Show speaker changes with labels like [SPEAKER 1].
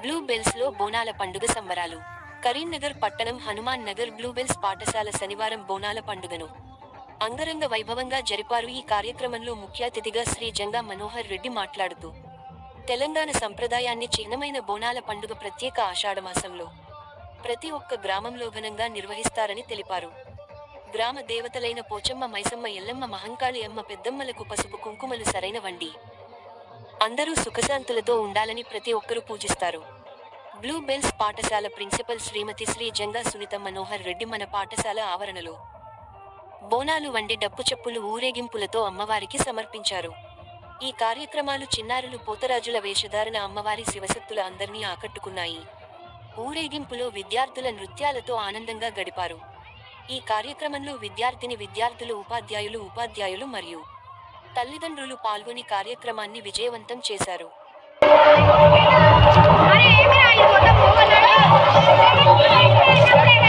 [SPEAKER 1] Blue బెల్స్లో బోనాల పండుగ సంబరాలు. కరీంనగర్ పట్టణం హనుమాన్ నగర్ బ్లూ బెల్స్ పాఠశాల శనివారం బోనాల పండుగను. అంగరంగ వైభవంగా జరిపారు ఈ కార్యక్రమంలో ముఖ్య అతిథిగా శ్రీ జంగా మనోహర్ రెడ్డి మాట్లాడుతూ తెలంగాణ సంప్రదాయాన్ని చిహ్నమైన బోనాల పండుగ ప్రత్యేక ఆషాఢమాసంలో ప్రతి ఒక్క గ్రామంలో ఘనంగా నిర్వహిస్తారని తెలిపారు. గ్రామ దేవతలైన పోచమ్మ మైసమ్మ ఎల్లమ్మ మహంకాళి అమ్మ పెద్దమ్మలకు పసుపు కుంకుమలు సరైన వండి అందరూ సుఖశాంతులతో ఉండాలని ప్రతి ఒక్కరూ పూజిస్తారు. బ్లూ బెల్స్ పాఠశాల ప్రిన్సిపల్ శ్రీమతి శ్రీ జంగా సునీత మనోహర్ రెడ్డి మన పాఠశాల ఆవరణలో. బోనాలు వండి డప్పు చెప్పులు ఊరేగింపులతో అమ్మవారికి సమర్పించారు. ఈ కార్యక్రమాలు చిన్నారులు పోతరాజుల వేషధారణ అమ్మవారి శివశక్తుల అందరినీ ఆకట్టుకున్నాయి. ఊరేగింపులో విద్యార్థుల నృత్యాలతో ఆనందంగా గడిపారు. ఈ కార్యక్రమంలో విద్యార్థిని విద్యార్థులు ఉపాధ్యాయులు ఉపాధ్యాయులు మరియు తల్లిదండ్రులు పాల్గొని కార్యక్రమాన్ని విజయవంతం చేశారు.
[SPEAKER 2] డోలు